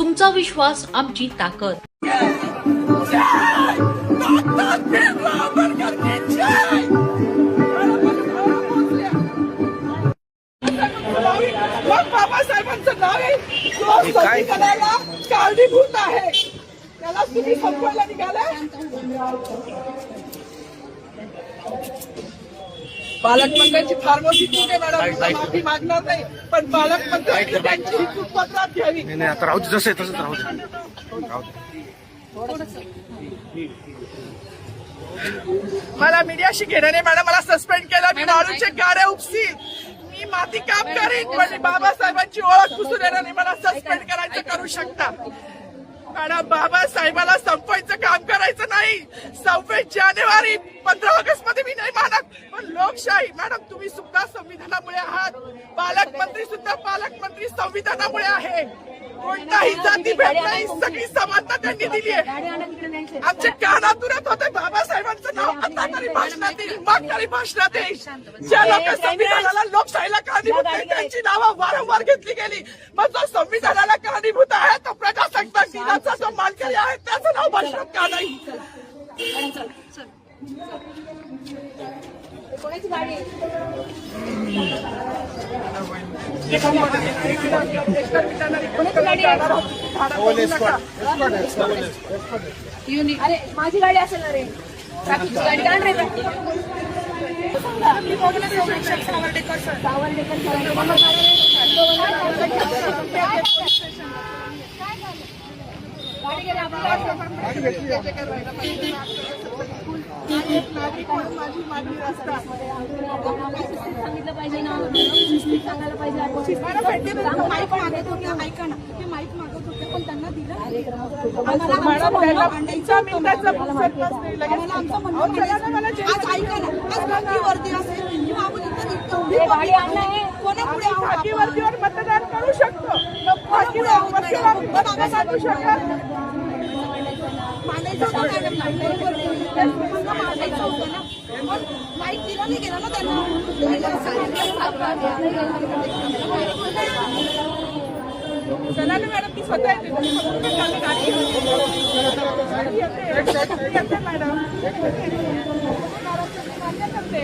तुमचा विश्वास आमची ताकद. मग बाबासाहेबांचं नाव आहे कारणीभूत आहे. त्याला तुम्ही संपवायला निघाले पालकमंत्र्यांची फार मोठी चूक आहे मॅडम माफी मागणार नाही पण पालकमंत्र्यांनी त्यांची ही चूक पत्रात घ्यावी. नाही नाही आता राहू दे जसं तसंच राहू दे. राहू दे. मला मीडियाशी घेणं नाही मॅडम मला सस्पेंड केलं मी मारूचे गाड्या उपसील मी माती काम करीन पण बाबासाहेबांची ओळख पुसून येणार नाही मला सस्पेंड करायचं करू शकता. मॅडम बाबासाहेबाला संपवायचं काम करायचं नाही. सव्वीस जानेवारी पंधरा ऑगस्टमध्ये मी नाही मानत. पण लोकशाही. मॅडम तुम्ही सुद्धा संविधानामुळे आहात. पालकमंत्री सुद्धा पालकमंत्री संविधानामुळे आहे. कोणताही जाती भेट नाही. सगळी समानता त्यांनी दिली आहे. आमच्या कानातुरात होते बाबासाहेबांचं नाव. आता तरी भाषणात येईल मग तरी भाषणात येईल ज्या लोक संविधानाला लोकशाहीला कारणीभूत नाही त्यांची नावं वारंवार घेतली गेली. मग जो संविधानाला कारणीभूत आहे तो प्रजासत्ताक दिनाचा जो मानकरी आहे त्याचं नाव भाषणात का नाही? अरे माझी गाडी असेल ना रे ट्रॅफिकची गाडी काढ रे ट्रॅफिक सावर्डेकर सांगितलं पाहिजे ना शिस्तीत सांगायला पाहिजे ऐका ना. ते माईक मागत होते पण त्यांना दिलं मतदान करू शकतो. चला ना मॅडम मी स्वतः येते. मॅडम करते.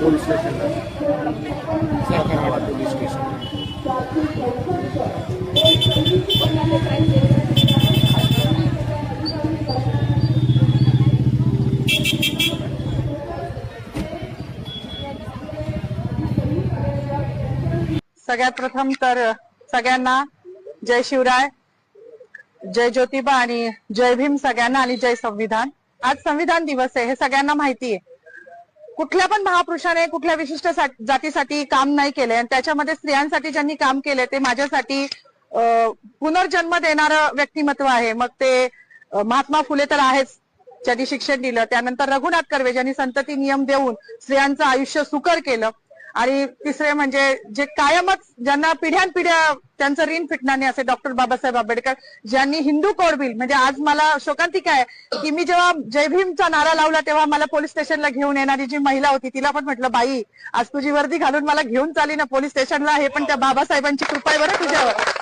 पोलीस स्टेशनला. Satara police station. सगळ्यात प्रथम तर सगळ्यांना जय शिवराय जय ज्योतिबा आणि जय भीम सगळ्यांना आणि जय संविधान. आज संविधान दिवस आहे हे सगळ्यांना माहिती आहे. कुठल्या पण महापुरुषाने कुठल्या विशिष्ट जातीसाठी काम नाही केले आणि त्याच्यामध्ये स्त्रियांसाठी ज्यांनी काम केले ते माझ्यासाठी पुनर्जन्म देणारं व्यक्तिमत्व आहे. मग ते महात्मा फुले तर आहेच ज्यांनी शिक्षण दिलं. त्यानंतर रघुनाथ कर्वे ज्यांनी संतती नियम देऊन स्त्रियांचं आयुष्य सुकर केलं. आणि तिसरे म्हणजे जे कायमच ज्यांना पिढ्यानपिढ्या त्यांचं ऋण फिटणार नाही असे डॉक्टर बाबासाहेब आंबेडकर ज्यांनी हिंदू कोड बिल म्हणजे आज मला शोकांतिका आहे की मी जेव्हा जय भीमचा नारा लावला तेव्हा मला पोलीस स्टेशनला घेऊन येणारी जी महिला होती तिला पण म्हटलं बाई आज तुझी वर्दी घालून मला घेऊन चाली ना पोलीस स्टेशनला हे पण त्या बाबासाहेबांची कृपा आहे बरं तुझ्यावर.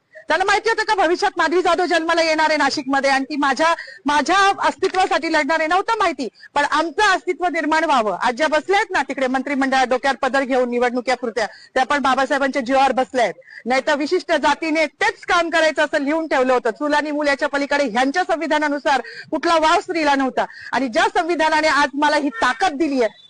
त्यांना माहिती होतं का भविष्यात माधवी जाधव जन्माला येणार आहे नाशिकमध्ये आणि ती माझ्या माझ्या अस्तित्वासाठी लढणार आहे नव्हतं माहिती. पण आमचं अस्तित्व निर्माण व्हावं. आज ज्या बसल्या आहेत ना तिकडे मंत्रिमंडळात डोक्यावर पदर घेऊन निवडणुक्या पुरत्या त्या पण बाबासाहेबांच्या जीवावर बसल्या आहेत. नाही तर विशिष्ट जातीने तेच काम करायचं असं लिहून ठेवलं होतं. चूल आणि मूल याच्या पलीकडे ह्यांच्या संविधानानुसार कुठला वाव स्त्रीला नव्हता. आणि ज्या संविधानाने आज मला ही ताकद दिली आहे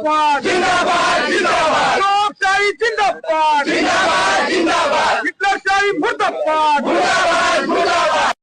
জিন্দাবাদ জিন্দাবাদ জিন্দাবাদ লোকশাহী জিন্দাবাদ জিন্দাবাদ জিন্দাবাদ হিটলারশাহী মুর্দাবাদ মুর্দাবাদ মুর্দাবাদ